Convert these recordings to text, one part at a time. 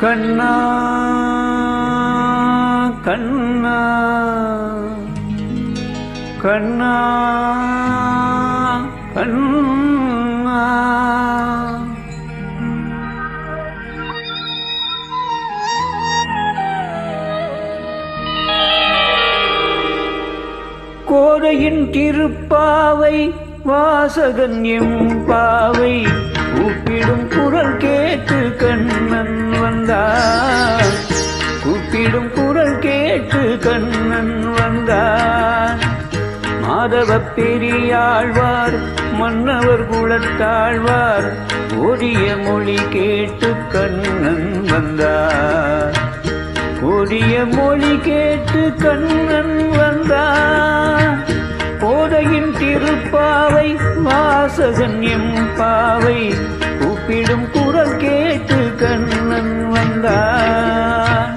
கண்ணா கண்ணா கண்ணா கண்ணா. கோதையின் திருப்பாவை வாசகன் எம் பாவை கூப்பிடும் குரல் கேட்டு கண்ணன் வந்தான். கூப்பிடும் குரல் கேட்டு கண்ணன் வந்தான். மாதவ பெரியாழ்வார் மன்னவர் குலத்தாழ்வார் ஓடிய மொழி கேட்டு கண்ணன் வந்தார் ஓடிய மொழி கேட்டு கண்ணன் வந்தார் போதையின் திருப்பாவை வாசகன் எம் பாவை கூப்பிடும் குரல் கேட்டு கண்ணன் வந்தான்.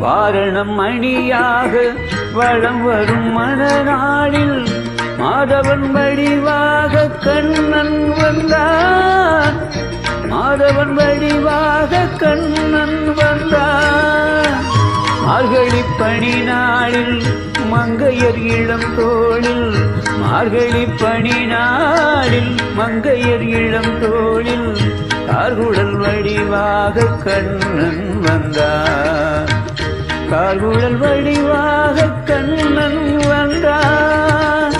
வாரணம் அணியாக வளம் வரும் மனநாளில் மாதவன் வடிவாக கண்ணன் வந்தான் மாதவன் வடிவாக கண்ணன் வந்தான் மார்கழி பணி நாளில் மங்கையர் இளம் தோளில் மார்கழி பணி நாளில் மங்கையர் இளம் தோளில் கார்குடல் வடிவாக கண்ணன் வந்தான் கார்குழல் வடிவாக கண்ணன் வந்தான்.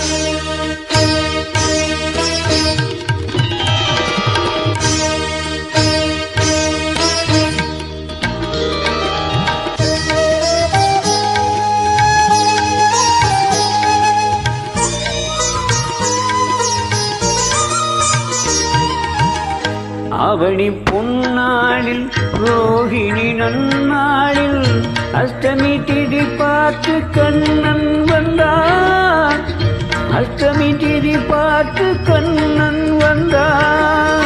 அவனி நாளில் ரோஹிணி நன்னாளில் அஷ்டமி திதி பார்த்து கண்ணன் வந்தான். அஷ்டமி திதி பார்த்து கண்ணன் வந்தான்.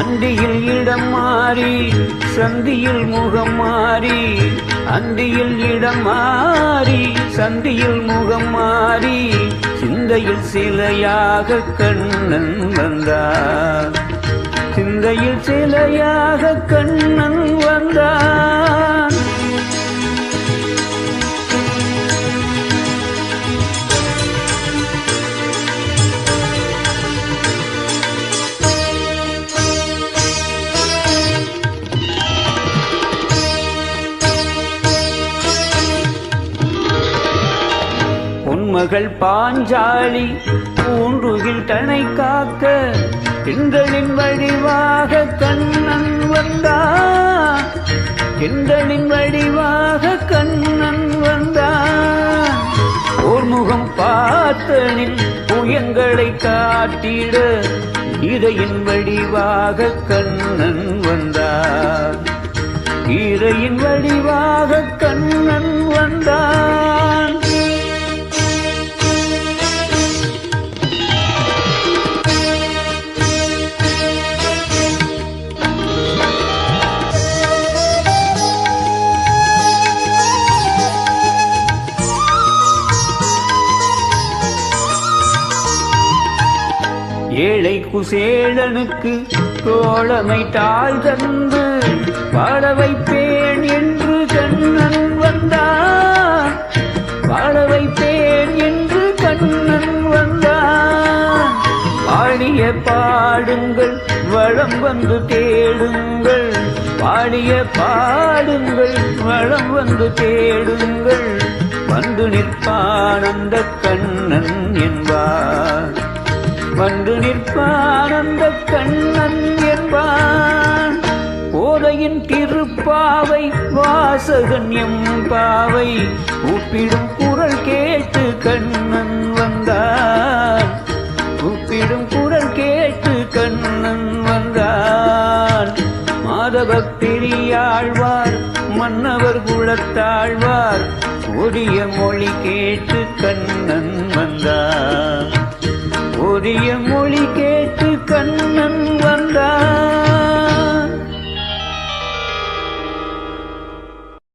அந்தியில் இடம் மாறி சந்தியில் முகம் மாறி அந்தியில் இடம் மாறி சந்தியில் முகம் மாறி சிந்தையில் சிலையாக கண்ணன் வந்தார் சிந்தையில் சிலையாக கண்ணன் வந்தான். மகள் பாஞ்சாலி பூன்றுகில் தனை காக்க திங்களின் வடிவாக கண்ணன் வந்தான் திங்களின் வடிவாக கண்ணன் வந்தான் ஓர்முகம் பார்த்தனில் புயங்களை காட்டிட இதையின் வடிவாக கண்ணன் வந்தார் ஈரையின் வடிவாக கண்ணன் வந்தார் ஏழை குசேலனுக்கு தோழமை தாழ் தந்து வாழ வைப்பேன் என்று கண்ணன் வந்தான். வாழ வைப்பேன் என்று கண்ணன் வந்தான். பாடிய பாடுங்கள் வளம் வந்து தேடுங்கள். பாடிய பாடுங்கள் வளம் வந்து தேடுங்கள். வந்து நிற்பானந்த கண்ணன் என்பார். வந்து நிற்பானந்த கண்ணன் என்பான். போதையின் திருப்பாவை வாசகன் எம் பாவை உப்பிடும் குரல் கேட்டு கண்ணன் வந்தான். உப்பிடும் குரல் கேட்டு கண்ணன் வந்தான். மாதவ பெரியாழ்வார் மன்னவர் குலத்தாழ்வார் ஒடிய மொழி கேட்டு கண்ணன் வந்தார் ஒடிய மொழி கேட்டு கண்ணன்